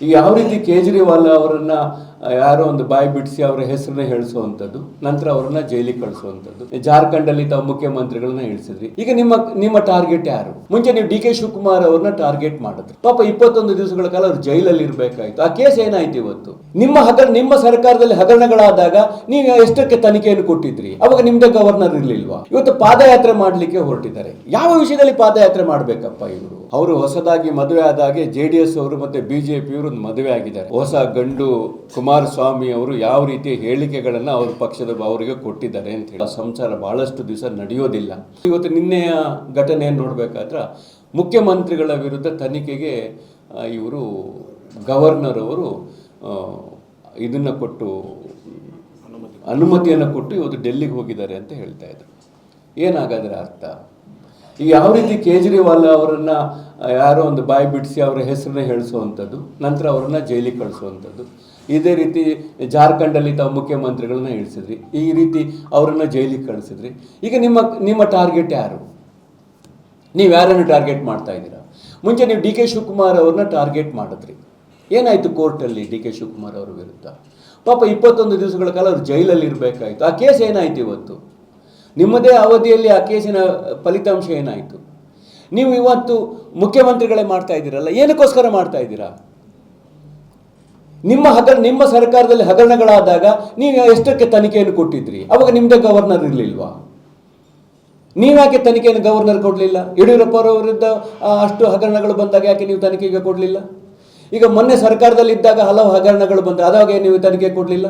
ಯಾವ ರೀತಿ ಕೇಜ್ರಿವಾಲ್ ಅವರನ್ನ ಯಾರೋ ಒಂದು ಬಾಯಿ ಬಿಡಿಸಿ ಅವರ ಹೆಸರನ್ನ ಹೇಳಿಸುವಂಥದ್ದು, ನಂತರ ಅವರನ್ನ ಜೈಲಿಗೆ ಕಳಿಸುವಂಥದ್ದು. ಜಾರ್ಖಂಡ್ ಅಲ್ಲಿ ತಾವು ಮುಖ್ಯಮಂತ್ರಿಗಳನ್ನ ಇಳಿಸಿದ್ರಿ. ಈಗ ನಿಮ್ಮ ನಿಮ್ಮ ಟಾರ್ಗೆಟ್ ಯಾರು? ಮುಂಚೆ ನೀವು ಡಿ ಕೆ ಶಿವಕುಮಾರ್ ಅವ್ರನ್ನ ಟಾರ್ಗೆಟ್ ಮಾಡಿದ್ರಿ. ಪಾಪ ಇಪ್ಪತ್ತೊಂದು ದಿವಸಗಳ ಕಾಲ ಅವ್ರು ಜೈಲಲ್ಲಿ ಇರಬೇಕಾಯ್ತು. ಆ ಕೇಸ್ ಏನಾಯ್ತು ಇವತ್ತು? ನಿಮ್ಮ ಹಗರಣ ನಿಮ್ಮ ಸರ್ಕಾರದಲ್ಲಿ ಹಗರಣಗಳಾದಾಗ ನೀವು ಎಷ್ಟಕ್ಕೆ ತನಿಖೆಯನ್ನು ಕೊಟ್ಟಿದ್ರಿ? ಅವಾಗ ನಿಮ್ದೇ ಗವರ್ನರ್ ಇರ್ಲಿಲ್ವಾ? ಇವತ್ತು ಪಾದಯಾತ್ರೆ ಮಾಡ್ಲಿಕ್ಕೆ ಹೊರಟಿದ್ದಾರೆ. ಯಾವ ವಿಷಯದಲ್ಲಿ ಪಾದಯಾತ್ರೆ ಮಾಡ್ಬೇಕಪ್ಪ ಇವರು? ಅವರು ಹೊಸದಾಗಿ ಮದುವೆ ಆದಾಗೆ ಜೆ ಡಿ ಎಸ್ ಅವರು ಮತ್ತೆ ಬಿಜೆಪಿ ಅವರು ಮದುವೆ ಆಗಿದ್ದಾರೆ. ಹೊಸ ಗಂಡು ಕುಮಾರಸ್ವಾಮಿ ಅವರು ಯಾವ ರೀತಿಯ ಹೇಳಿಕೆಗಳನ್ನು ಅವ್ರ ಪಕ್ಷದ ಅವರಿಗೆ ಕೊಟ್ಟಿದ್ದಾರೆ ಅಂತ ಹೇಳಿ ಆ ಸಂಸಾರ ಬಹಳಷ್ಟು ದಿವಸ ನಡೆಯೋದಿಲ್ಲ. ಇವತ್ತು ನಿನ್ನೆಯ ಘಟನೆಯನ್ನು ನೋಡಬೇಕಾದ್ರೆ ಮುಖ್ಯಮಂತ್ರಿಗಳ ವಿರುದ್ಧ ತನಿಖೆಗೆ ಇವರು ಗವರ್ನರ್ ಅವರು ಇದನ್ನು ಇದನ್ನ ಕೊಟ್ಟು ಅನುಮತಿಯನ್ನು ಕೊಟ್ಟು ಇವತ್ತು ಡೆಲ್ಲಿಗೆ ಹೋಗಿದ್ದಾರೆ ಅಂತ ಹೇಳ್ತಾ ಇದ್ರು. ಏನಾಗಾದ್ರೆ ಅರ್ಥ? ಈಗ ಯಾವ ರೀತಿ ಕೇಜ್ರಿವಾಲ್ ಅವರನ್ನ ಯಾರೋ ಒಂದು ಬಾಯಿ ಬಿಡಿಸಿ ಅವರ ಹೆಸರನ್ನ ಹೇಳಿಸುವಂಥದ್ದು, ನಂತರ ಅವರನ್ನ ಜೈಲಿಗೆ ಕಳಿಸುವಂಥದ್ದು. ಇದೇ ರೀತಿ ಜಾರ್ಖಂಡಲ್ಲಿ ತಾವು ಮುಖ್ಯಮಂತ್ರಿಗಳನ್ನ ಇಳಿಸಿದ್ರಿ. ಈ ರೀತಿ ಅವರನ್ನ ಜೈಲಿಗೆ ಕಳಿಸಿದ್ರಿ. ಈಗ ನಿಮ್ಮ ನಿಮ್ಮ ಟಾರ್ಗೆಟ್ ಯಾರು? ನೀವು ಯಾರನ್ನು ಟಾರ್ಗೆಟ್ ಮಾಡ್ತಾ ಇದ್ದೀರಾ? ಮುಂಚೆ ನೀವು ಡಿ ಕೆ ಶಿವಕುಮಾರ್ ಅವ್ರನ್ನ ಟಾರ್ಗೆಟ್ ಮಾಡಿದ್ರಿ. ಏನಾಯಿತು ಕೋರ್ಟಲ್ಲಿ ಡಿ ಕೆ ಶಿವಕುಮಾರ್ ಅವರ ವಿರುದ್ಧ? ಪಾಪ ಇಪ್ಪತ್ತೊಂದು ದಿವಸಗಳ ಕಾಲ ಅವ್ರು ಜೈಲಲ್ಲಿ ಇರಬೇಕಾಯಿತು. ಆ ಕೇಸ್ ಏನಾಯ್ತು ಇವತ್ತು? ನಿಮ್ಮದೇ ಅವಧಿಯಲ್ಲಿ ಆ ಕೇಸಿನ ಫಲಿತಾಂಶ ಏನಾಯಿತು? ನೀವು ಇವತ್ತು ಮುಖ್ಯಮಂತ್ರಿಗಳೇ ಮಾಡ್ತಾ ಇದ್ದೀರಲ್ಲ, ಏನಕ್ಕೋಸ್ಕರ ಮಾಡ್ತಾ ಇದ್ದೀರಾ? ನಿಮ್ಮ ಹಗರಣ ನಿಮ್ಮ ಸರ್ಕಾರದಲ್ಲಿ ಹಗರಣಗಳಾದಾಗ ನೀವು ಎಷ್ಟಕ್ಕೆ ತನಿಖೆಯನ್ನು ಕೊಟ್ಟಿದ್ರಿ? ಅವಾಗ ನಿಮ್ಮದೇ ಗವರ್ನರ್ ಇರಲಿಲ್ವಾ? ನೀವ್ಯಾಕೆ ತನಿಖೆಯನ್ನು ಗವರ್ನರ್ ಕೊಡಲಿಲ್ಲ? ಯಡಿಯೂರಪ್ಪ ವಿರುದ್ಧ ಅಷ್ಟು ಹಗರಣಗಳು ಬಂದಾಗ ಯಾಕೆ ನೀವು ತನಿಖೆಗೆ ಕೊಡಲಿಲ್ಲ? ಈಗ ಮೊನ್ನೆ ಸರ್ಕಾರದಲ್ಲಿ ಇದ್ದಾಗ ಹಲವು ಹಗರಣಗಳು ಬಂದ ಅದಾಗ ನೀವು ತನಿಖೆ ಕೊಡಲಿಲ್ಲ?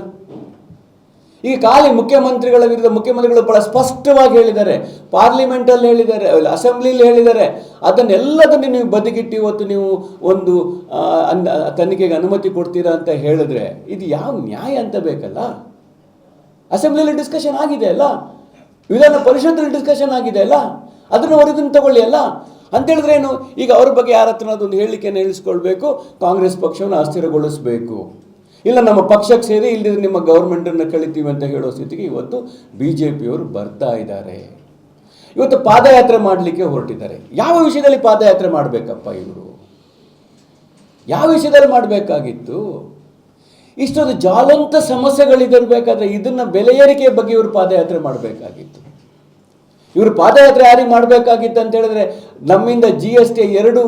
ಈಗ ಖಾಲಿ ಮುಖ್ಯಮಂತ್ರಿಗಳ ವಿರುದ್ಧ ಮುಖ್ಯಮಂತ್ರಿಗಳು ಬಹಳ ಸ್ಪಷ್ಟವಾಗಿ ಹೇಳಿದ್ದಾರೆ. ಪಾರ್ಲಿಮೆಂಟಲ್ಲಿ ಹೇಳಿದ್ದಾರೆ ಅಸೆಂಬ್ಲಿಲಿ ಹೇಳಿದ್ದಾರೆ. ಅದನ್ನೆಲ್ಲದನ್ನು ನೀವು ಬದಿಗಿಟ್ಟು ಇವತ್ತು ನೀವು ಒಂದು ತನಿಖೆಗೆ ಅನುಮತಿ ಕೊಡ್ತೀರಾ ಅಂತ ಹೇಳಿದ್ರೆ ಇದು ಯಾವ ನ್ಯಾಯ ಅಂತ ಬೇಕಲ್ಲ? ಅಸೆಂಬ್ಲಿಯಲ್ಲಿ ಡಿಸ್ಕಷನ್ ಆಗಿದೆ ಅಲ್ಲ? ವಿಧಾನ ಪರಿಷತ್ತಲ್ಲಿ ಡಿಸ್ಕಷನ್ ಆಗಿದೆ ಅಲ್ಲ? ಅದನ್ನು ವರದಿನ ತಗೊಳ್ಳಿ ಅಲ್ಲ? ಅಂತ ಹೇಳಿದ್ರೆ ಏನು? ಈಗ ಅವ್ರ ಬಗ್ಗೆ ಯಾರ ಹತ್ರ ಒಂದು ಹೇಳಿಕೆಯನ್ನು ಇಳಿಸ್ಕೊಳ್ಬೇಕು ಕಾಂಗ್ರೆಸ್ ಪಕ್ಷವನ್ನು ಅಸ್ಥಿರಗೊಳಿಸಬೇಕು. ಇಲ್ಲ, ನಮ್ಮ ಪಕ್ಷಕ್ಕೆ ಸೇರಿ ಇಲ್ಲದಿದ್ರೆ ನಿಮ್ಮ ಗೌರ್ಮೆಂಟನ್ನು ಕಳಿತೀವಿ ಅಂತ ಹೇಳೋ ಸ್ಥಿತಿಗೆ ಇವತ್ತು ಬಿ ಜೆ ಪಿಯವರು ಬರ್ತಾ ಇದ್ದಾರೆ. ಇವತ್ತು ಪಾದಯಾತ್ರೆ ಮಾಡಲಿಕ್ಕೆ ಹೊರಟಿದ್ದಾರೆ. ಯಾವ ವಿಷಯದಲ್ಲಿ ಪಾದಯಾತ್ರೆ ಮಾಡಬೇಕಪ್ಪ ಇವರು? ಯಾವ ವಿಷಯದಲ್ಲಿ ಮಾಡಬೇಕಾಗಿತ್ತು? ಇಷ್ಟೊಂದು ಜ್ವಾಲಂತ ಸಮಸ್ಯೆಗಳಿದಿರಬೇಕಾದ್ರೆ ಇದನ್ನ ಬೆಲೆ ಬಗ್ಗೆ ಇವರು ಪಾದಯಾತ್ರೆ ಮಾಡಬೇಕಾಗಿತ್ತು. ಇವರು ಪಾದಯಾತ್ರೆ ಯಾರಿಗೆ ಮಾಡಬೇಕಾಗಿತ್ತು ಅಂತ ಹೇಳಿದ್ರೆ ನಮ್ಮಿಂದ ಜಿ ಎಸ್ ಟಿ ಎರಡು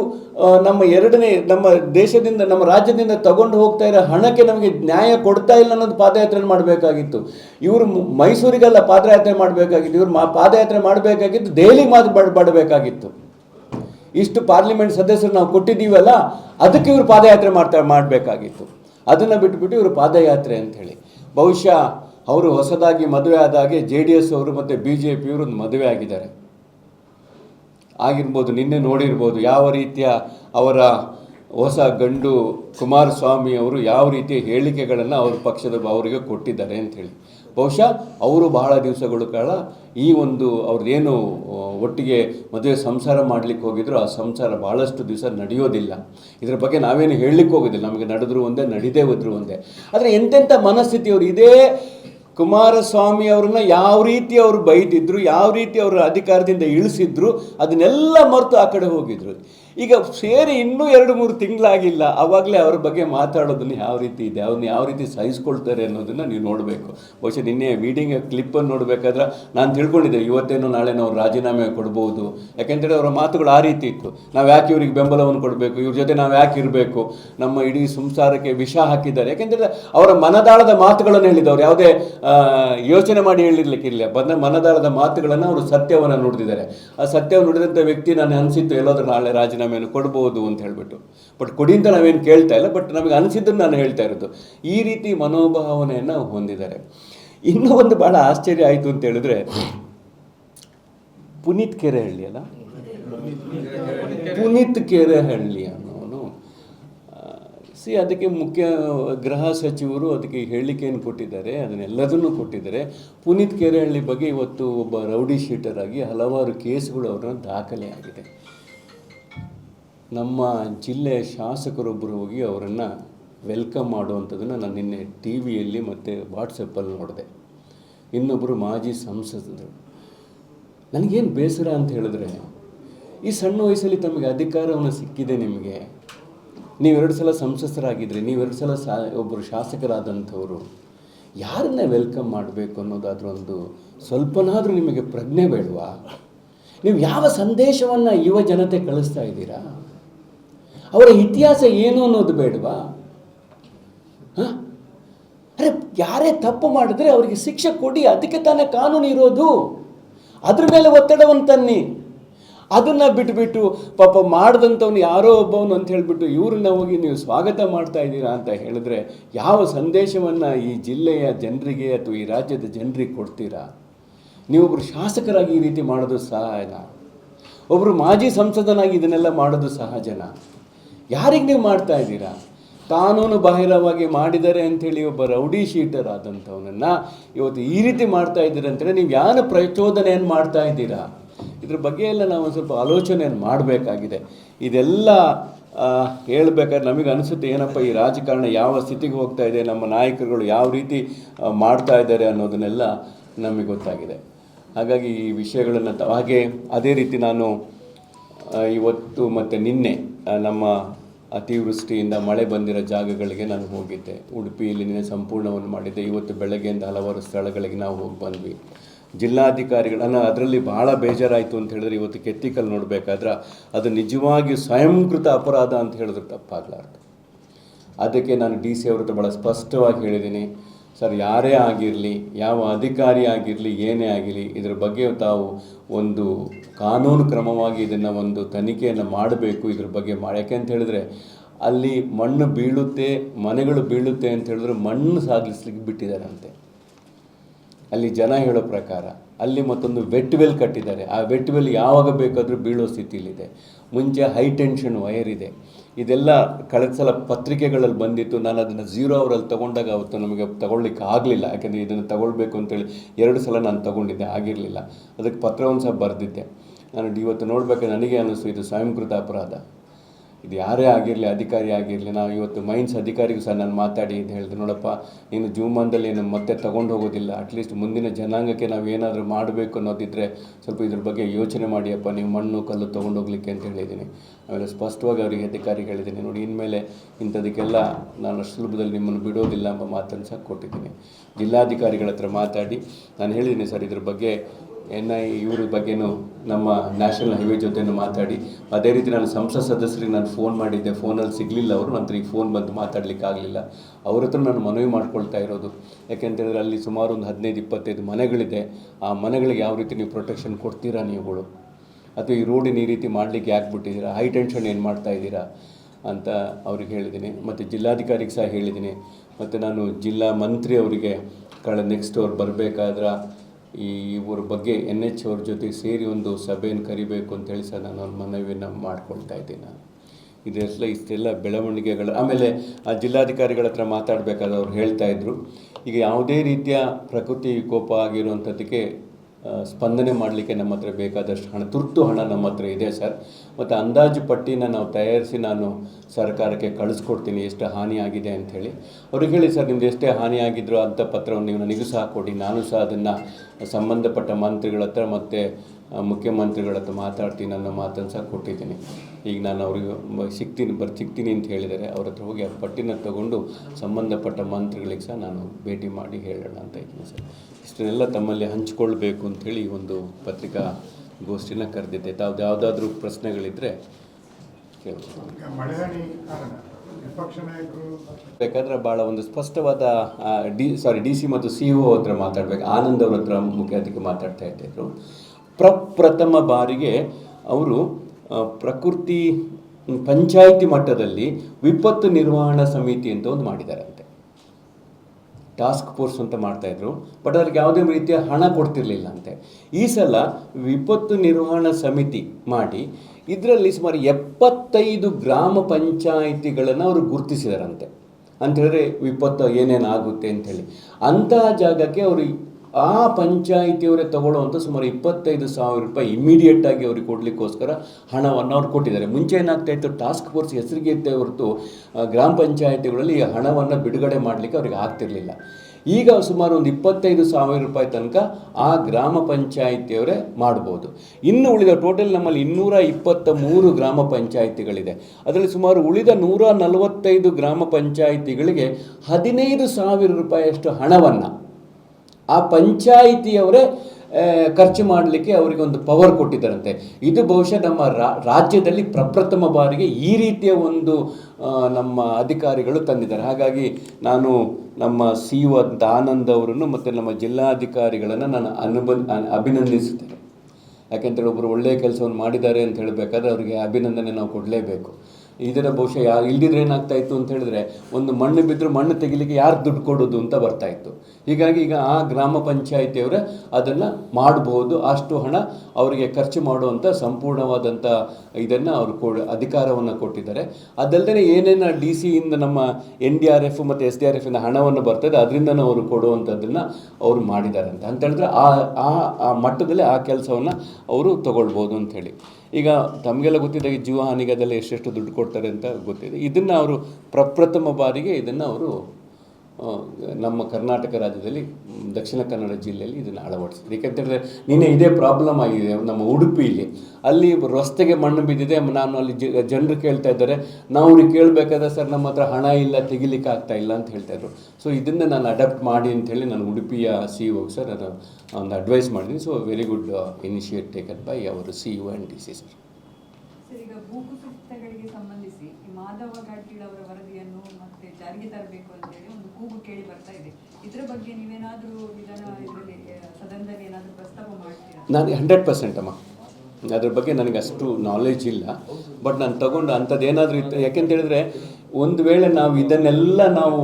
ನಮ್ಮ ಎರಡನೇ, ನಮ್ಮ ದೇಶದಿಂದ, ನಮ್ಮ ರಾಜ್ಯದಿಂದ ತಗೊಂಡು ಹೋಗ್ತಾ ಇರೋ ಹಣಕ್ಕೆ ನಮಗೆ ನ್ಯಾಯ ಕೊಡ್ತಾ ಇಲ್ಲ ಅನ್ನೋದು ಪಾದಯಾತ್ರೆ ಮಾಡಬೇಕಾಗಿತ್ತು. ಇವರು ಮೈಸೂರಿಗೆಲ್ಲ ಪಾದಯಾತ್ರೆ ಮಾಡಬೇಕಾಗಿತ್ತು. ಇವರು ಪಾದಯಾತ್ರೆ ಮಾಡಬೇಕಾಗಿತ್ತು. ದೆಹಲಿಗೆ ಮಾತು ಮಾಡಬೇಕಾಗಿತ್ತು ಇಷ್ಟು ಪಾರ್ಲಿಮೆಂಟ್ ಸದಸ್ಯರು ನಾವು ಕೊಟ್ಟಿದ್ದೀವಲ್ಲ, ಅದಕ್ಕೆ ಇವರು ಪಾದಯಾತ್ರೆ ಮಾಡ್ತಾ, ಮಾಡಬೇಕಾಗಿತ್ತು. ಅದನ್ನು ಬಿಟ್ಬಿಟ್ಟು ಇವರು ಪಾದಯಾತ್ರೆ ಅಂತ ಹೇಳಿ. ಬಹುಶಃ ಅವರು ಹೊಸದಾಗಿ ಮದುವೆ ಆದಾಗೆ ಜೆ ಡಿ ಎಸ್ ಅವರು ಮತ್ತು ಬಿ ಜೆ ಪಿಯವರು ಮದುವೆ ಆಗಿದ್ದಾರೆ ಆಗಿರ್ಬೋದು, ನಿನ್ನೆ ನೋಡಿರ್ಬೋದು ಯಾವ ರೀತಿಯ ಅವರ ಹೊಸ ಗಂಡು ಕುಮಾರಸ್ವಾಮಿ ಅವರು ಯಾವ ರೀತಿಯ ಹೇಳಿಕೆಗಳನ್ನು ಅವ್ರ ಪಕ್ಷದ ಅವರಿಗೆ ಕೊಟ್ಟಿದ್ದಾರೆ ಅಂತ ಹೇಳಿ. ಬಹುಶಃ ಅವರು ಬಹಳ ದಿವಸಗಳ ಕಾಲ ಈ ಒಂದು ಅವ್ರದ್ದೇನು ಒಟ್ಟಿಗೆ ಮದುವೆ ಸಂಸಾರ ಮಾಡಲಿಕ್ಕೆ ಹೋಗಿದ್ರು, ಆ ಸಂಸಾರ ಭಾಳಷ್ಟು ದಿವಸ ನಡೆಯೋದಿಲ್ಲ. ಇದರ ಬಗ್ಗೆ ನಾವೇನು ಹೇಳಲಿಕ್ಕೆ ಹೋಗೋದಿಲ್ಲ. ನಮಗೆ ನಡೆದ್ರು ಒಂದೇ, ನಡಿದೇ ಹೋದ್ರು ಒಂದೇ. ಆದರೆ ಎಂತೆಂಥ ಮನಸ್ಥಿತಿಯವರು ಇದೇ ಕುಮಾರಸ್ವಾಮಿ ಅವ್ರನ್ನ ಯಾವ ರೀತಿ ಅವರು ಬೈದಿದ್ರು, ಯಾವ ರೀತಿ ಅವರು ಅಧಿಕಾರದಿಂದ ಇಳಿಸಿದ್ರು, ಅದನ್ನೆಲ್ಲ ಮರೆತು ಆ ಕಡೆ ಹೋಗಿದ್ರು. ಈಗ ಸೇರಿ ಇನ್ನೂ ಎರಡು ಮೂರು ತಿಂಗಳಾಗಿಲ್ಲ ಆವಾಗಲೇ ಅವ್ರ ಬಗ್ಗೆ ಮಾತಾಡೋದನ್ನು ಯಾವ ರೀತಿ ಇದೆ, ಅವ್ರನ್ನ ಯಾವ ರೀತಿ ಸಹಿಸ್ಕೊಳ್ತಾರೆ ಅನ್ನೋದನ್ನು ನೀವು ನೋಡಬೇಕು. ಬಹುಶಃ ನಿನ್ನೆ ಮೀಟಿಂಗ್ ಕ್ಲಿಪ್ಪನ್ನು ನೋಡಬೇಕಾದ್ರೆ ನಾನು ತಿಳ್ಕೊಂಡಿದ್ದೆ, ಇವತ್ತೇನೋ ನಾಳೆ ನಾವು ರಾಜೀನಾಮೆ ಕೊಡ್ಬೋದು. ಯಾಕೆಂತೇಳಿ ಅವರ ಮಾತುಗಳು ಆ ರೀತಿ ಇತ್ತು. ನಾವು ಯಾಕೆ ಇವ್ರಿಗೆ ಬೆಂಬಲವನ್ನು ಕೊಡಬೇಕು, ಇವ್ರ ಜೊತೆ ನಾವು ಯಾಕೆ ಇರಬೇಕು? ನಮ್ಮ ಇಡೀ ಸಂಸಾರಕ್ಕೆ ವಿಷ ಹಾಕಿದ್ದಾರೆ. ಯಾಕೆಂತೇಳಿದ್ರೆ ಅವರ ಮನದಾಳದ ಮಾತುಗಳನ್ನು ಹೇಳಿದವರು, ಯಾವುದೇ ಯೋಚನೆ ಮಾಡಿ ಹೇಳಿರ್ಲಿಕ್ಕಿಲ್ಲ. ಬಂದ ಮನದಾಳದ ಮಾತುಗಳನ್ನು ಅವರು ಸತ್ಯವನ್ನು ನುಡಿದಿದ್ದಾರೆ. ಆ ಸತ್ಯವನ್ನು ನೋಡಿದಂಥ ವ್ಯಕ್ತಿ ನಾನು ಅನಿಸಿತ್ತು, ಎಲ್ಲಾದರೂ ನಾಳೆ ರಾಜೀನಾಮೆಯನ್ನು ಕೊಡ್ಬೋದು ಅಂತ ಹೇಳ್ಬಿಟ್ಟು. ಬಟ್ ಕೊಡಿ ಅಂತ ನಾವೇನು ಕೇಳ್ತಾ ಇಲ್ಲ ಬಟ್ ನಮಗೆ ಅನಿಸಿದ್ದನ್ನು ನಾನು ಹೇಳ್ತಾ ಇರೋದು. ಈ ರೀತಿ ಮನೋಭಾವನೆಯನ್ನು ಹೊಂದಿದ್ದಾರೆ. ಇನ್ನೂ ಒಂದು ಭಾಳ ಆಶ್ಚರ್ಯ ಆಯಿತು ಅಂತ ಹೇಳಿದ್ರೆ, ಪುನೀತ್ ಕೆರೆಹಳ್ಳಿ ಅಲ್ಲ? ಪುನೀತ್ ಕೆರೆಹಳ್ಳಿ ಅನ್ನೋನು ಸಿ ಅದಕ್ಕೆ ಮುಖ್ಯ ಗೃಹ ಸಚಿವರು ಅದಕ್ಕೆ ಹೇಳಿಕೆಯನ್ನು ಕೊಟ್ಟಿದ್ದಾರೆ, ಅದನ್ನೆಲ್ಲದನ್ನು ಕೊಟ್ಟಿದ್ದಾರೆ. ಪುನೀತ್ ಕೆರೆಹಳ್ಳಿ ಬಗ್ಗೆ ಇವತ್ತು ಒಬ್ಬ ರೌಡಿ ಶೀಟರ್ ಆಗಿ ಹಲವಾರು ಕೇಸ್ಗಳು ಅವರನ್ನು ದಾಖಲೆ ಆಗಿದೆ. ನಮ್ಮ ಜಿಲ್ಲೆಯ ಶಾಸಕರೊಬ್ಬರು ಹೋಗಿ ಅವರನ್ನು ವೆಲ್ಕಮ್ ಮಾಡುವಂಥದ್ದನ್ನು ನಾನು ನಿನ್ನೆ ಟಿ ವಿಯಲ್ಲಿ ಮತ್ತು ವಾಟ್ಸಪ್ಪಲ್ಲಿ ನೋಡಿದೆ. ಇನ್ನೊಬ್ಬರು ಮಾಜಿ ಸಂಸದರು. ನನಗೇನು ಬೇಸರ ಅಂತ ಹೇಳಿದ್ರೆ, ಈ ಸಣ್ಣ ವಯಸ್ಸಲ್ಲಿ ತಮಗೆ ಅಧಿಕಾರವನ್ನು ಸಿಕ್ಕಿದೆ ನಿಮಗೆ. ನೀವೆರಡು ಸಲ ಸಂಸದರಾಗಿದ್ದರೆ ನೀವೆರಡು ಸಲ ಸಾ ಒಬ್ಬರು ಶಾಸಕರಾದಂಥವರು, ಯಾರನ್ನ ವೆಲ್ಕಮ್ ಮಾಡಬೇಕು ಅನ್ನೋದಾದ್ರೂ ಒಂದು ಸ್ವಲ್ಪನಾದರೂ ನಿಮಗೆ ಪ್ರಜ್ಞೆ ಬೇಡವಾ? ನೀವು ಯಾವ ಸಂದೇಶವನ್ನು ಯುವ ಜನತೆ ಕಳಿಸ್ತಾ ಇದ್ದೀರಾ? ಅವರ ಇತಿಹಾಸ ಏನು ಅನ್ನೋದು ಬೇಡವಾ? ಹಾಂ? ಅರೆ, ಯಾರೇ ತಪ್ಪು ಮಾಡಿದ್ರೆ ಅವರಿಗೆ ಶಿಕ್ಷೆ ಕೊಡಿ, ಅದಕ್ಕೆ ತಾನೇ ಕಾನೂನು ಇರೋದು. ಅದ್ರ ಮೇಲೆ ಒತ್ತಡವನ್ನು ತನ್ನಿ. ಅದನ್ನು ಬಿಟ್ಬಿಟ್ಟು ಪಾಪ ಮಾಡ್ದಂಥವ್ನು ಯಾರೋ ಒಬ್ಬವನು ಅಂತ ಹೇಳಿಬಿಟ್ಟು ಇವ್ರನ್ನ ಹೋಗಿ ನೀವು ಸ್ವಾಗತ ಮಾಡ್ತಾ ಇದ್ದೀರಾ ಅಂತ ಹೇಳಿದ್ರೆ ಯಾವ ಸಂದೇಶವನ್ನು ಈ ಜಿಲ್ಲೆಯ ಜನರಿಗೆ ಅಥವಾ ಈ ರಾಜ್ಯದ ಜನರಿಗೆ ಕೊಡ್ತೀರಾ? ನೀವೊಬ್ಬರು ಶಾಸಕರಾಗಿ ಈ ರೀತಿ ಮಾಡೋದು ಸಹಜ ಒಬ್ಬರು ಮಾಜಿ ಸಂಸದನಾಗಿ ಇದನ್ನೆಲ್ಲ ಮಾಡೋದು ಸಹಜನ? ಯಾರಿಗೆ ನೀವು ಮಾಡ್ತಾ ಇದ್ದೀರಾ? ಕಾನೂನು ಬಾಹಿರವಾಗಿ ಮಾಡಿದ್ದಾರೆ ಅಂಥೇಳಿ ಒಬ್ಬ ರೌಡಿ ಶೀಟರ್ ಆದಂಥವನನ್ನು ಇವತ್ತು ಈ ರೀತಿ ಮಾಡ್ತಾ ಇದ್ದೀರಾ ಅಂತೇಳಿ ನೀವು ಯಾರು ಪ್ರಚೋದನೆಯನ್ನು ಮಾಡ್ತಾ ಇದ್ದೀರಾ? ಇದ್ರ ಬಗ್ಗೆ ಎಲ್ಲ ನಾವು ಒಂದು ಸ್ವಲ್ಪ ಆಲೋಚನೆಯನ್ನು ಮಾಡಬೇಕಾಗಿದೆ. ಇದೆಲ್ಲ ಹೇಳ್ಬೇಕಾದ್ರೆ ನಮಗೆ ಅನಿಸುತ್ತೆ ಏನಪ್ಪ ಈ ರಾಜಕಾರಣ ಯಾವ ಸ್ಥಿತಿಗೆ ಹೋಗ್ತಾ ಇದೆ, ನಮ್ಮ ನಾಯಕರುಗಳು ಯಾವ ರೀತಿ ಮಾಡ್ತಾ ಇದ್ದಾರೆ ಅನ್ನೋದನ್ನೆಲ್ಲ ನಮಗೆ ಗೊತ್ತಾಗಿದೆ. ಹಾಗಾಗಿ ಈ ವಿಷಯಗಳನ್ನು ಹಾಗೆ ಅದೇ ರೀತಿ ನಾನು ಇವತ್ತು ಮತ್ತು ನಿನ್ನೆ ನಮ್ಮ ಅತಿವೃಷ್ಟಿಯಿಂದ ಮಳೆ ಬಂದಿರೋ ಜಾಗಗಳಿಗೆ ನಾನು ಹೋಗಿದ್ದೆ. ಉಡುಪಿಯಲ್ಲಿ ನಿನ್ನೆ ಸಂಪೂರ್ಣವನ್ನು ಮಾಡಿದ್ದೆ. ಇವತ್ತು ಬೆಳಗ್ಗೆಯಿಂದ ಹಲವಾರು ಸ್ಥಳಗಳಿಗೆ ನಾವು ಹೋಗಿ ಬಂದ್ವಿ. ಜಿಲ್ಲಾಧಿಕಾರಿಗಳನ್ನ ಅದರಲ್ಲಿ ಭಾಳ ಬೇಜಾರಾಯಿತು ಅಂತ ಹೇಳಿದ್ರೆ ಇವತ್ತು ಕೆತ್ತಿಕಲ್ ನೋಡಬೇಕಾದ್ರೆ ಅದು ನಿಜವಾಗಿ ಸ್ವಯಂಕೃತ ಅಪರಾಧ ಅಂತ ಹೇಳಿದ್ರೆ ತಪ್ಪಾಗಲಾರ್ದು. ಅದಕ್ಕೆ ನಾನು ಡಿ ಸಿ ಅವ್ರ ಭಾಳ ಸ್ಪಷ್ಟವಾಗಿ ಹೇಳಿದ್ದೀನಿ. ಸರ್, ಯಾರೇ ಆಗಿರಲಿ, ಯಾವ ಅಧಿಕಾರಿ ಆಗಿರಲಿ, ಏನೇ ಆಗಿರಲಿ, ಇದರ ಬಗ್ಗೆ ತಾವು ಒಂದು ಕಾನೂನು ಕ್ರಮವಾಗಿ ಇದನ್ನು ಒಂದು ತನಿಖೆಯನ್ನು ಮಾಡಬೇಕು, ಇದ್ರ ಬಗ್ಗೆ ಮಾಡಿ ಯಾಕೆ ಅಂತ ಹೇಳಿದ್ರೆ, ಅಲ್ಲಿ ಮಣ್ಣು ಬೀಳುತ್ತೆ, ಮನೆಗಳು ಬೀಳುತ್ತೆ ಅಂತ ಹೇಳಿದ್ರೆ ಮಣ್ಣು ಸಾಗಿಸ್ಲಿಕ್ಕೆ ಬಿಟ್ಟಿದ್ದಾರಂತೆ. ಅಲ್ಲಿ ಜನ ಹೇಳೋ ಪ್ರಕಾರ, ಅಲ್ಲಿ ಮತ್ತೊಂದು ವೆಟ್ ವೆಲ್ ಕಟ್ಟಿದ್ದಾರೆ. ಆ ವೆಟ್ ವೆಲ್ ಯಾವಾಗ ಬೇಕಾದರೂ ಬೀಳೋ ಸ್ಥಿತಿಯಲ್ಲಿದೆ. ಮುಂಚೆ ಹೈ ಟೆನ್ಷನ್ ವೈರ್ ಇದೆ. ಇದೆಲ್ಲ ಕಳೆದ ಸಲ ಪತ್ರಿಕೆಗಳಲ್ಲಿ ಬಂದಿತ್ತು. ನಾನು ಅದನ್ನು ಝೀರೋ ಅವರಲ್ಲಿ ತೊಗೊಂಡಾಗ ಅವತ್ತು ನಮಗೆ ತಗೊಳ್ಳಿಕ್ಕೆ ಆಗಲಿಲ್ಲ. ಯಾಕೆಂದರೆ ಇದನ್ನು ತಗೊಳ್ಬೇಕು ಅಂತೇಳಿ ಎರಡು ಸಲ ನಾನು ತಗೊಂಡಿದ್ದೆ, ಆಗಿರಲಿಲ್ಲ. ಅದಕ್ಕೆ ಪತ್ರವನ್ನು ಸಹ ಬರೆದಿದ್ದೆ. ನಾನು ಇವತ್ತು ನೋಡಬೇಕು, ನನಗೆ ಅನ್ನಿಸ್ತು ಇದು ಸ್ವಯಂಕೃತ ಅಪರಾಧ. ಇದು ಯಾರೇ ಆಗಿರಲಿ, ಅಧಿಕಾರಿ ಆಗಿರಲಿ, ನಾವು ಇವತ್ತು ಮೈನ್ಸ್ ಅಧಿಕಾರಿಗೂ ಸಹ ನಾನು ಮಾತಾಡಿ ಅಂತ ಹೇಳಿದೆ ನೋಡಪ್ಪ, ನೀನು ಜೀವಮಾನದಲ್ಲಿ ಏನು ಮತ್ತೆ ತಗೊಂಡು ಹೋಗೋದಿಲ್ಲ. ಅಟ್ಲೀಸ್ಟ್ ಮುಂದಿನ ಜನಾಂಗಕ್ಕೆ ನಾವು ಏನಾದರೂ ಮಾಡಬೇಕು ಅನ್ನೋದಿದ್ದರೆ ಸ್ವಲ್ಪ ಇದ್ರ ಬಗ್ಗೆ ಯೋಚನೆ ಮಾಡಿಯಪ್ಪ ನೀವು ಮಣ್ಣು, ಕಲ್ಲು ತೊಗೊಂಡು ಹೋಗ್ಲಿಕ್ಕೆ ಅಂತ ಹೇಳಿದ್ದೀನಿ. ಆಮೇಲೆ ಸ್ಪಷ್ಟವಾಗಿ ಅವರಿಗೆ ಅಧಿಕಾರಿ ಹೇಳಿದ್ದೀನಿ. ನೋಡಿ, ಇನ್ಮೇಲೆ ಇಂಥದಕ್ಕೆಲ್ಲ ನಾನು ಸುಲಭದಲ್ಲಿ ನಿಮ್ಮನ್ನು ಬಿಡೋದಿಲ್ಲ ಎಂಬ ಮಾತನ್ನು ಸಹ ಕೊಟ್ಟಿದ್ದೀನಿ. ಜಿಲ್ಲಾಧಿಕಾರಿಗಳ ಹತ್ರ ಮಾತಾಡಿ, ನಾನು ಹೇಳಿದ್ದೀನಿ ಸರ್ ಇದ್ರ ಬಗ್ಗೆ ಎನ್ ಐ ಇವ್ರ ಬಗ್ಗೆನೂ ನಮ್ಮ ನ್ಯಾಷನಲ್ ಹೈವೇ ಜೊತೆನೂ ಮಾತಾಡಿ. ಅದೇ ರೀತಿ ನಾನು ಸಂಸತ್ ಸದಸ್ಯರಿಗೆ ನಾನು ಫೋನ್ ಮಾಡಿದ್ದೆ. ಫೋನಲ್ಲಿ ಸಿಗಲಿಲ್ಲ ಅವರು. ನಂತರ ಈಗ ಫೋನ್ ಬಂದು ಮಾತಾಡಲಿಕ್ಕೆ ಆಗಲಿಲ್ಲ. ಅವ್ರ ಹತ್ರ ನಾನು ಮನವಿ ಮಾಡ್ಕೊಳ್ತಾ ಇರೋದು. ಯಾಕೆಂತೇಳಿದ್ರೆ ಅಲ್ಲಿ ಸುಮಾರು ಒಂದು ಹದಿನೈದು, ಇಪ್ಪತ್ತೈದು ಮನೆಗಳಿದೆ. ಆ ಮನೆಗಳಿಗೆ ಯಾವ ರೀತಿ ನೀವು ಪ್ರೊಟೆಕ್ಷನ್ ಕೊಡ್ತೀರಾ ನೀವುಗಳು? ಅಥವಾ ಈ ರೋಡಿನ ಈ ರೀತಿ ಮಾಡಲಿಕ್ಕೆ ಯಾಕೆ ಬಿಟ್ಟಿದ್ದೀರಾ? ಹೈ ಟೆನ್ಷನ್ ಏನು ಮಾಡ್ತಾ ಇದ್ದೀರಾ? ಅಂತ ಅವ್ರಿಗೆ ಹೇಳಿದ್ದೀನಿ. ಮತ್ತು ಜಿಲ್ಲಾಧಿಕಾರಿಗೆ ಸಹ ಹೇಳಿದ್ದೀನಿ. ಮತ್ತು ನಾನು ಜಿಲ್ಲಾ ಮಂತ್ರಿ ಅವರಿಗೆ ಕಳೆದ ನೆಕ್ಸ್ಟ್ ಅವ್ರು ಬರಬೇಕಾದ್ರೆ ಈ ಇವ್ರ ಬಗ್ಗೆ ಎನ್ ಎಚ್ ಅವ್ರ ಜೊತೆ ಸೇರಿ ಒಂದು ಸಭೆಯನ್ನು ಕರಿಬೇಕು ಅಂತ ಹೇಳಿ ಸಹ ನಾನು ಅವ್ರ ಮನವಿಯನ್ನು ಮಾಡ್ಕೊಳ್ತಾ ಇದ್ದೀನಿ ಇದೆಲ್ಲ ಇಷ್ಟೆಲ್ಲ ಬೆಳವಣಿಗೆಗಳು. ಆಮೇಲೆ ಆ ಜಿಲ್ಲಾಧಿಕಾರಿಗಳ ಹತ್ರ ಮಾತಾಡಬೇಕಾದ್ರೆ ಅವ್ರು ಹೇಳ್ತಾ ಇದ್ರು. ಈಗ ಯಾವುದೇ ರೀತಿಯ ಪ್ರಕೃತಿ ವಿಕೋಪ ಆಗಿರುವಂಥದ್ದಕ್ಕೆ ಸ್ಪಂದನೆ ಮಾಡಲಿಕ್ಕೆ ನಮ್ಮ ಹತ್ರ ಬೇಕಾದಷ್ಟು ಹಣ, ತುರ್ತು ಹಣ ನಮ್ಮ ಹತ್ರ ಇದೆ ಸರ್. ಮತ್ತು ಅಂದಾಜು ಪಟ್ಟಿನ ನಾವು ತಯಾರಿಸಿ ನಾನು ಸರ್ಕಾರಕ್ಕೆ ಕಳಿಸ್ಕೊಡ್ತೀನಿ, ಎಷ್ಟು ಹಾನಿಯಾಗಿದೆ ಅಂಥೇಳಿ. ಅವ್ರಿಗೆ ಹೇಳಿ ಸರ್, ನಿಮ್ದು ಎಷ್ಟೇ ಹಾನಿ ಅಂತ ಪತ್ರವನ್ನು ನೀವು ನನಗೂ ಸಹ ಕೊಡಿ, ನಾನು ಸಹ ಅದನ್ನು ಸಂಬಂಧಪಟ್ಟ ಮಂತ್ರಿಗಳ ಹತ್ರ ಮತ್ತು ಮುಖ್ಯಮಂತ್ರಿಗಳ ಹತ್ರ ಮಾತಾಡ್ತೀನಿ ಅನ್ನೋ ಮಾತನ್ನು ಸಹ ಕೊಟ್ಟಿದ್ದೀನಿ. ಈಗ ನಾನು ಅವರಿಗೆ ಸಿಗ್ತೀನಿ ಬರ್ ಸಿಗ್ತೀನಿ ಅಂತ ಹೇಳಿದರೆ ಅವ್ರ ಹತ್ರ ಹೋಗಿ ಆ ಪಟ್ಟಿನ ತಗೊಂಡು ಸಂಬಂಧಪಟ್ಟ ಮಂತ್ರಿಗಳಿಗೆ ಸಹ ನಾನು ಭೇಟಿ ಮಾಡಿ ಹೇಳೋಣ ಅಂತ ಇದ್ದೀನಿ ಸರ್. ಇಷ್ಟನ್ನೆಲ್ಲ ತಮ್ಮಲ್ಲಿ ಹಂಚಿಕೊಳ್ಬೇಕು ಅಂಥೇಳಿ ಒಂದು ಪತ್ರಿಕಾ ಗೋಷ್ಠಿನ ಕರೆದಿದ್ದೆ. ತಾವು ಯಾವುದಾದ್ರೂ ಪ್ರಶ್ನೆಗಳಿದ್ದರೆ ಬೇಕಾದ್ರೆ ಭಾಳ ಒಂದು ಸ್ಪಷ್ಟವಾದ ಡಿ ಸಾರಿ ಡಿ ಸಿ ಮತ್ತು ಸಿ ಒ ಹತ್ರ ಮಾತಾಡಬೇಕು. ಆನಂದ್ ಅವ್ರ ಹತ್ರ ಮುಖ್ಯ ಮಾತಾಡ್ತಾ ಇದ್ದರು ಪ್ರಪ್ರಥಮ ಬಾರಿಗೆ ಅವರು ಪ್ರಕೃತಿ, ಪಂಚಾಯಿತಿ ಮಟ್ಟದಲ್ಲಿ ವಿಪತ್ತು ನಿರ್ವಹಣಾ ಸಮಿತಿ ಅಂತ ಒಂದು ಮಾಡಿದಾರಂತೆ. ಟಾಸ್ಕ್ ಫೋರ್ಸ್ ಅಂತ ಮಾಡ್ತಾ ಮಾಡ್ತಾಯಿದ್ರು ಬಟ್ ಅದಕ್ಕೆ ಯಾವುದೇ ರೀತಿಯ ಹಣ ಕೊಡ್ತಿರ್ಲಿಲ್ಲ ಅಂತೆ ಈ ಸಲ ವಿಪತ್ತು ನಿರ್ವಹಣಾ ಸಮಿತಿ ಮಾಡಿ ಇದರಲ್ಲಿ ಸುಮಾರು ಎಪ್ಪತ್ತೈದು ಗ್ರಾಮ ಪಂಚಾಯಿತಿಗಳನ್ನು ಅವರು ಗುರುತಿಸಿದಾರಂತೆ. ಅಂಥೇಳಿದ್ರೆ ವಿಪತ್ತು ಏನೇನಾಗುತ್ತೆ ಅಂಥೇಳಿ ಅಂತಹ ಜಾಗಕ್ಕೆ ಅವರು ಆ ಪಂಚಾಯಿತಿಯವರೇ ತಗೊಳ್ಳುವಂಥ ಸುಮಾರು ಇಪ್ಪತ್ತೈದು ಸಾವಿರ ರೂಪಾಯಿ ಇಮಿಡಿಯೇಟ್ ಆಗಿ ಅವ್ರಿಗೆ ಕೊಡಲಿಕ್ಕೋಸ್ಕರ ಹಣವನ್ನು ಅವ್ರು ಕೊಟ್ಟಿದ್ದಾರೆ. ಮುಂಚೆ ಏನಾಗ್ತಾ ಇತ್ತು ಟಾಸ್ಕ್ ಫೋರ್ಸ್ ಹೆಸರಿಗೆ ಇದ್ದೇ ಹೊರತು ಗ್ರಾಮ ಪಂಚಾಯಿತಿಗಳಲ್ಲಿ ಈ ಹಣವನ್ನು ಬಿಡುಗಡೆ ಮಾಡಲಿಕ್ಕೆ ಅವ್ರಿಗೆ ಆಗ್ತಿರಲಿಲ್ಲ. ಈಗ ಸುಮಾರು ಒಂದು ಇಪ್ಪತ್ತೈದು ಸಾವಿರ ರೂಪಾಯಿ ತನಕ ಆ ಗ್ರಾಮ ಪಂಚಾಯಿತಿಯವರೇ ಮಾಡ್ಬೋದು. ಇನ್ನು ಉಳಿದ ಟೋಟಲ್ ನಮ್ಮಲ್ಲಿ ಇನ್ನೂರ ಇಪ್ಪತ್ತ ಮೂರು ಗ್ರಾಮ ಪಂಚಾಯಿತಿಗಳಿದೆ. ಅದರಲ್ಲಿ ಸುಮಾರು ಉಳಿದ ನೂರ ನಲವತ್ತೈದು ಗ್ರಾಮ ಪಂಚಾಯಿತಿಗಳಿಗೆ ಹದಿನೈದು ಸಾವಿರ ರೂಪಾಯಿಯಷ್ಟು ಹಣವನ್ನು ಆ ಪಂಚಾಯಿತಿಯವರೇ ಖರ್ಚು ಮಾಡಲಿಕ್ಕೆ ಅವರಿಗೆ ಒಂದು ಪವರ್ ಕೊಟ್ಟಿದ್ದಾರಂತೆ. ಇದು ಬಹುಶಃ ನಮ್ಮ ರಾಜ್ಯದಲ್ಲಿ ಪ್ರಪ್ರಥಮ ಬಾರಿಗೆ ಈ ರೀತಿಯ ಒಂದು ನಮ್ಮ ಅಧಿಕಾರಿಗಳು ತಂದಿದ್ದಾರೆ. ಹಾಗಾಗಿ ನಾನು ನಮ್ಮ ಸಿ ಒ ಅಂತ ಅವರನ್ನು ಮತ್ತು ನಮ್ಮ ಜಿಲ್ಲಾಧಿಕಾರಿಗಳನ್ನು ನಾನು ಅನುಬ ಅಭಿನಂದಿಸುತ್ತೇನೆ. ಯಾಕೆಂತೇಳಿ ಒಬ್ಬರು ಒಳ್ಳೆಯ ಕೆಲಸವನ್ನು ಮಾಡಿದ್ದಾರೆ ಅಂತ ಹೇಳಬೇಕಾದ್ರೆ ಅವರಿಗೆ ಅಭಿನಂದನೆ ನಾವು ಕೊಡಲೇಬೇಕು. ಇದರ ಬಹುಶಃ ಯಾರು ಇಲ್ದಿದ್ರೆ ಏನಾಗ್ತಾ ಇತ್ತು ಅಂತ ಹೇಳಿದ್ರೆ ಒಂದು ಮಣ್ಣು ಬಿದ್ದರೂ ಮಣ್ಣು ತೆಗಿಲಿಕ್ಕೆ ಯಾರು ದುಡ್ಡು ಕೊಡೋದು ಅಂತ ಬರ್ತಾ ಇತ್ತು. ಹೀಗಾಗಿ ಈಗ ಆ ಗ್ರಾಮ ಪಂಚಾಯಿತಿಯವರೇ ಅದನ್ನು ಮಾಡಬಹುದು ಅಷ್ಟು ಹಣ ಅವರಿಗೆ ಖರ್ಚು ಮಾಡುವಂಥ ಸಂಪೂರ್ಣವಾದಂಥ ಇದನ್ನು ಅವರು ಕೊಡ, ಅಧಿಕಾರವನ್ನು ಕೊಟ್ಟಿದ್ದಾರೆ. ಅದಲ್ಲದೆ ಏನೇನು ಡಿ ಸಿಯಿಂದ ನಮ್ಮ ಎನ್ ಡಿ ಆರ್ ಎಫ್ ಮತ್ತು ಎಸ್ ಡಿ ಆರ್ ಎಫಿಂದ ಹಣವನ್ನು ಬರ್ತದೆ, ಅದರಿಂದನೂ ಅವರು ಕೊಡುವಂಥದ್ದನ್ನು ಅವರು ಮಾಡಿದ್ದಾರೆ ಅಂತ. ಹೇಳಿದ್ರೆ ಆ ಆ ಆ ಮಟ್ಟದಲ್ಲಿ ಆ ಕೆಲಸವನ್ನು ಅವರು ತಗೊಳ್ಬೋದು ಅಂಥೇಳಿ ಈಗ ತಮಗೆಲ್ಲ ಗೊತ್ತಿದ್ದ ಈ ಜೀವ ಅದೆಲ್ಲ ಎಷ್ಟೆಷ್ಟು ದುಡ್ಡು ಕೊಡ್ತಾರೆ ಅಂತ ಗೊತ್ತಿದೆ. ಇದನ್ನು ಅವರು ಪ್ರಪ್ರಥಮ ಬಾರಿಗೆ ಇದನ್ನು ಅವರು ನಮ್ಮ ಕರ್ನಾಟಕ ರಾಜ್ಯದಲ್ಲಿ, ದಕ್ಷಿಣ ಕನ್ನಡ ಜಿಲ್ಲೆಯಲ್ಲಿ ಇದನ್ನು ಅಳವಡಿಸಿದ್ರು. ಏಕೆಂತಂದರೆ ನಿನ್ನೆ ಇದೇ ಪ್ರಾಬ್ಲಮ್ ಆಗಿದೆ, ನಮ್ಮ ಉಡುಪಿಯಲ್ಲಿ ಅಲ್ಲಿ ರಸ್ತೆಗೆ ಮಣ್ಣು ಬಿದ್ದಿದೆ, ನಾನು ಅಲ್ಲಿ ಜನರು ಕೇಳ್ತಾ ಇದ್ದಾರೆ. ನಾವು ಅವ್ರಿಗೆ ಕೇಳಬೇಕಾದ್ರೆ, ಸರ್, ನಮ್ಮ ಹತ್ರ ಹಣ ಇಲ್ಲ, ತೆಗಿಲಿಕ್ಕೆ ಆಗ್ತಾ ಇಲ್ಲ ಅಂತ ಹೇಳ್ತಾ ಇದ್ರು. ಸೊ ಇದನ್ನು ನಾನು ಅಡಾಪ್ಟ್ ಮಾಡಿ ಅಂಥೇಳಿ ನಾನು ಉಡುಪಿಯ ಸಿ ಇ ಸರ್ ಅದು ಒಂದು ಅಡ್ವೈಸ್ ಮಾಡಿದ್ದೀನಿ. So very good initiate taken by ಅವರು C E and D C sir Madhava ಅವರ ವರದಿಯನ್ನು ಮತ್ತೆ ಜಾರಿಗೆ ತರಬೇಕು ಅಂತೇಳಿ ಕೂಗು ಕೇಳಿ ಬರ್ತಾ ಇದೆ. ಇದರ ಬಗ್ಗೆ ನೀವೇನಾದರೂ ವಿಧಾನ ಇದರಲ್ಲಿ ಸದನದಲ್ಲಿ ಏನಾದರೂ ಪ್ರಸ್ತಾಪ ಮಾಡ್ತೀರಾ? ನಾನು ಹಂಡ್ರೆಡ್ ಪರ್ಸೆಂಟ್ ಅಮ್ಮ. ಅದ್ರ ಬಗ್ಗೆ ನನಗೆ ಅಷ್ಟು ನಾಲೆಜ್ ಇಲ್ಲ. ಬಟ್ ನಾನು ತಗೊಂಡು ಅಂಥದ್ದು ಏನಾದರೂ ಇತ್ತು, ಯಾಕೆಂತ ಹೇಳಿದ್ರೆ ಒಂದು ವೇಳೆ ನಾವು ಇದನ್ನೆಲ್ಲ ನಾವು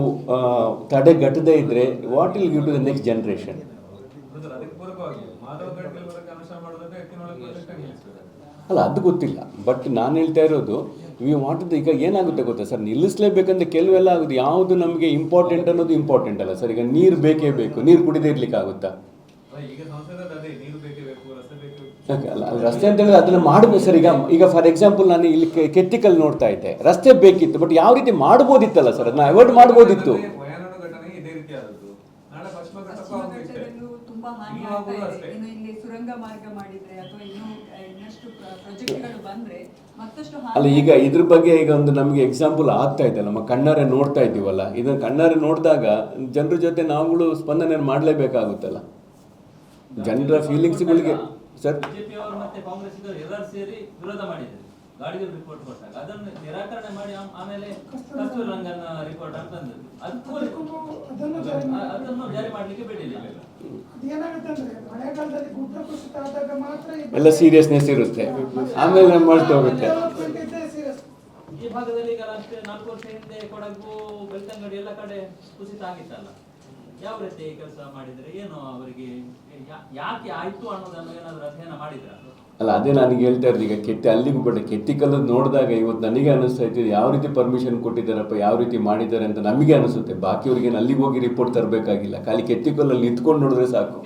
ತಡೆಗಟ್ಟದೇ ಇದ್ದರೆ what will give to the next generation. ಅಲ್ಲ, ಅದು ಗೊತ್ತಿಲ್ಲ. ಬಟ್ ನಾನು ಹೇಳ್ತಾ ಇರೋದು ವಿ ವಾಂಟ್ ಈಗ ಏನಾಗುತ್ತೆ ಗೊತ್ತಾ ಸರ್? ನಿಲ್ಲಿಸಲೇಬೇಕಂದ್ರೆ ಕೆಲವೆಲ್ಲ ಆಗುತ್ತೆ. ಯಾವುದು ನಮಗೆ ಇಂಪಾರ್ಟೆಂಟ್ ಅನ್ನೋದು ಇಂಪಾರ್ಟೆಂಟ್ ಅಲ್ಲ ಸರ್. ಈಗ ನೀರು ಬೇಕೇ ಬೇಕು. ನೀರು ಕುಡಿದೇ ಇರ್ಲಿಕ್ಕೆ ಆಗುತ್ತಾ ಅಲ್ಲ, ರಸ್ತೆ ಬೇಕು. ಅಲ್ಲ ರಸ್ತೆ ಅಂತ ಹೇಳಿದ್ರೆ ಅದನ್ನು ಮಾಡಬೇಕು ಸರ್. ಈಗ ಈಗ ಫಾರ್ ಎಕ್ಸಾಂಪಲ್ ನಾನು ಇಲ್ಲಿ ಕೆತ್ತಿಕಲ್ ನೋಡ್ತಾ ಇದ್ದೆ. ರಸ್ತೆ ಬೇಕಿತ್ತು ಬಟ್ ಯಾವ ರೀತಿ ಮಾಡ್ಬೋದಿತ್ತಲ್ಲ ಸರ್? ಅದನ್ನ ಅವಾಯ್ಡ್ ಮಾಡ್ಬೋದಿತ್ತು. ಸುರಂಗ ಮಾರ್ಗ ಮಾಡಿದ್ರೆ ಅಥವಾ ಇನ್ನೂ ಇನ್ನಷ್ಟು ಪ್ರಾಜೆಕ್ಟ್ಗಳು ಬಂದ್ರೆ ಅಲ್ಲ ಈಗ ಇದ್ರ ಬಗ್ಗೆ ಈಗ ಒಂದು ನಮಗೆ ಎಕ್ಸಾಂಪಲ್ ಆಗ್ತಾ ಇದೆ. ನಮ್ಮ ಕಣ್ಣಾರೆ ನೋಡ್ತಾ ಇದ್ದೀವಲ್ಲ. ಇದನ್ನ ಕಣ್ಣಾರೆ ನೋಡಿದಾಗ ಜನರ ಜೊತೆ ನಾವುಗಳು ಸ್ಪಂದನೆ ಮಾಡಲೇಬೇಕಾಗುತ್ತಲ್ಲ. ಜನರ ಫೀಲಿಂಗ್ಸ್ಗಳಿಗೆ ಸರ್. ಬಿಜೆಪಿ ಅವರು ಮತ್ತೆ ಕಾಂಗ್ರೆಸ್ ಎಲ್ಲರೂ ಸೇರಿ ವಿರೋಧ ಮಾಡಿದ್ರು ಗಾಡಿಗಳು ರಿಪೋರ್ಟ್ ಕೊಟ್ಟಾಗ ಅದನ್ನು ನಿರಾಕರಣೆ ಮಾಡಿ ಆಮೇಲೆ ಕಸ್ತೂರಿ ರಂಗನ್ ರಿಪೋರ್ಟ್ ಅಂತ ತಂದದ್ದು ಅದಕ್ಕೂ ಅ- ಅದನ್ನು ಜಾರಿ ಮಾಡ್ಲಿಕ್ಕೆ ಬಿಡಿಲ್ಲ ಏನಾಗುತ್ತೆ ಅಂದ್ರೆ ಮಳೆಗಾಲದಲ್ಲಿ ಗುಡ್ಡ ಕುಸಿತ ಆದಾಗ ಮಾತ್ರ ಈ ಎಲ್ಲ ಸೀರಿಯಸ್ನೆಸ್ ಇರುತ್ತೆ. ಆಮೇಲೆ ಮಾಡ್ತಾ ಹೋಗುತ್ತೆ. ಈ ಭಾಗದಲ್ಲಿ ಈಗ ಅಷ್ಟೇ ನಾಲ್ಕು ವರ್ಷ ಹಿಂದೆ ಕೊಡಗು ಬೆಳ್ತಂಗಡಿ ಎಲ್ಲ ಕಡೆ ಕುಸಿತ ಆಗಿತ್ತಲ್ಲ. ಯಾವ ರೀತಿ ಕೆಲಸ ಮಾಡಿದ್ರೆ? ಏನು ಅವರಿಗೆ ಯಾಕೆ ಆಯ್ತು ಅನ್ನೋದನ್ನು ಏನಾದ್ರು ಅಧ್ಯಯನ ಮಾಡಿದ್ರ? ಅಲ್ಲ ಅದೇ ನನಗೆ ಹೇಳ್ತಾ ಇರೋದು ಈಗ ಕೆಟ್ಟ ಅಲ್ಲಿಗೂ ಕೆಟ್ಟಿ ಕೆತ್ತಿಕಲ್ಲು ನೋಡಿದಾಗ ಇವತ್ತು ನನಗೆ ಅನಿಸ್ತಾ ಇತ್ತು ಯಾವ ರೀತಿ ಪರ್ಮಿಷನ್ ಕೊಟ್ಟಿದ್ದಾರಪ್ಪ ಯಾವ ರೀತಿ ಮಾಡಿದ್ದಾರೆ ಅಂತ ನಮಗೆ ಅನಿಸುತ್ತೆ. ಬಾಕಿಯವ್ರಿಗೆ ಅಲ್ಲಿಗೆ ಹೋಗಿ ರಿಪೋರ್ಟ್ ತರಬೇಕಾಗಿಲ್ಲ. ಖಾಲಿ ಕೆತ್ತಿಕಲ್ಲಲ್ಲಿ ನಿಂತ್ಕೊಂಡು ನೋಡಿದ್ರೆ ಸಾಕು.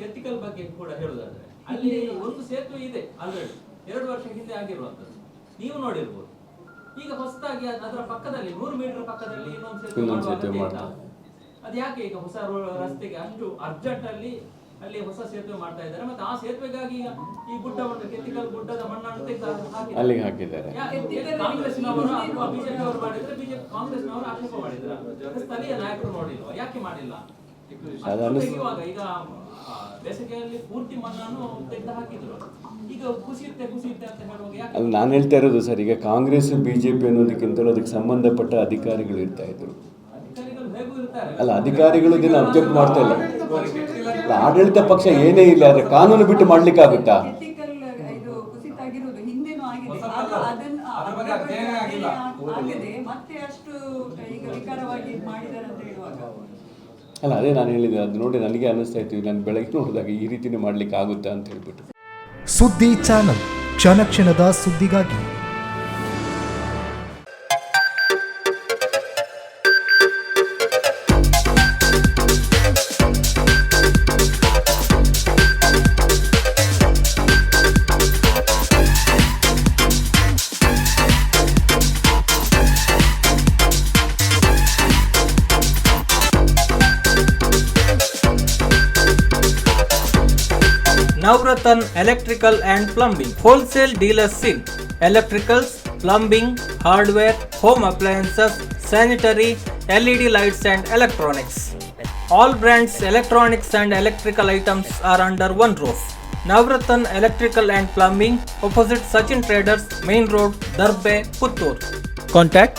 ಕೆತ್ತಿಕಲ್ ಬಗ್ಗೆ ಕೂಡ ಹೇಳುದಾದ್ರೆ ಅಲ್ಲಿ ಒಂದು ಸೇತುವೆ ಇದೆ ಆಲ್ರೆಡಿ ಎರಡು ವರ್ಷ ಹಿಂದೆ ಆಗಿರುವಂತದ್ದು ನೀವು ನೋಡಿರ್ಬೋದು. ಈಗ ಹೊಸದಾಗಿ ಅದರ ಪಕ್ಕದಲ್ಲಿ ನೂರು ಮೀಟರ್ ಪಕ್ಕದಲ್ಲಿ ಇನ್ನೊಂದು ಸೇತುವೆ? ಅದ್ ಯಾಕೆ ಈಗ ಹೊಸ ರಸ್ತೆಗೆ ಅಷ್ಟು ಅರ್ಜೆಂಟ್ ಅಲ್ಲಿ ಅಲ್ಲಿ ಹೊಸ ಸೇತುವೆ ಮಾಡ್ತಾ ಇದ್ದಾರೆ. ಮತ್ತೆ ಆ ಸೇತುವೆಗಾಗಿ ಈಗ ಈ ಗುಡ್ಡವನ್ನು ಕೆತ್ತಿಕಲ್ ಗುಡ್ಡದ ಮಣ್ಣನ್ನು ತೆಗೆದು ಹಾಕಿದ್ದಾರೆ. ಅಲ್ಲಿಗೆ ಹಾಕಿದ್ದಾರೆ. ಕಾಂಗ್ರೆಸ್ನವರು ಅಥವಾ ಬಿಜೆಪಿ ಅವರು ಮಾಡಿದ್ರೆ. ಬಿಜೆಪಿ ಕಾಂಗ್ರೆಸ್ನವರು ಆಕ್ಷೇಪ ಮಾಡಿದ್ರ. ಸ್ಥಳೀಯ ನಾಯಕರು ನೋಡಿಲ್ವಾ? ಯಾಕೆ ಮಾಡಿಲ್ಲ? ತೆಗೆಯುವಾಗ ಈಗ ಬೇಸಿಗೆಯಲ್ಲಿ ಪೂರ್ತಿ ಮಣ್ಣನ್ನು ತೆಗೆದು ಹಾಕಿದ್ರು. ನಾನು ಹೇಳ್ತಾ ಇರೋದು ಸರ್ ಈಗ ಕಾಂಗ್ರೆಸ್ ಬಿ ಜೆ ಪಿ ಅನ್ನೋದಕ್ಕಿಂತಲೂ ಅದಕ್ಕೆ ಸಂಬಂಧಪಟ್ಟ ಅಧಿಕಾರಿಗಳು ಇರ್ತಾ ಇದ್ರು. ಅಲ್ಲ ಅಧಿಕಾರಿಗಳು ಇದನ್ನ ಅಬ್ಜೆಕ್ಟ್ ಮಾಡ್ತಾ ಇಲ್ಲ. ಅಲ್ಲ, ಆಡಳಿತ ಪಕ್ಷ ಏನೇ ಇಲ್ಲ ಆದರೆ ಕಾನೂನು ಬಿಟ್ಟು ಮಾಡ್ಲಿಕ್ಕಾಗುತ್ತಾ ಆಗುತ್ತಾ? ಇದು ಕುಸಿತ ಆಗಿರುವುದು ಹಿಂದೆನೂ ಆಗಿದೆ. ಅದನ್ನ ಅದ್ರ ಬಗ್ಗೆ ಅದ್ರ ಆಗಿಲ್ಲ. ಅಧ್ಯಯನ ಮತ್ತೆ ಅಷ್ಟು ಈಗ ವಿಕಾರವಾಗಿ ಅಂತ ಹೇಳುವಾಗ. ಅಲ್ಲ ಅದೇ ನಾನು ಹೇಳಿದೆ ಅದು ನೋಡಿ ನನಗೆ ಅನ್ನಿಸ್ತಾ ಇತ್ತು. ನಾನು ಬೆಳಗ್ಗೆ ನೋಡಿದಾಗ ಈ ರೀತಿನೇ ಮಾಡ್ಲಿಕ್ಕೆ ಆಗುತ್ತಾ ಅಂತ ಹೇಳ್ಬಿಟ್ಟು. ಸುದ್ದಿ ಚಾನಲ್. ಕ್ಷಣ ಕ್ಷಣದ ಸುದ್ದಿಗಾಗಿ Navratan Electrical and Plumbing, wholesale dealers in electricals, plumbing, hardware, home appliances, sanitary, LED lights and electronics. All brands electronics and electrical items are under one roof. Navratan Electrical and Plumbing, opposite Sachin Traders, Main Road, Darbe, Puttur. Contact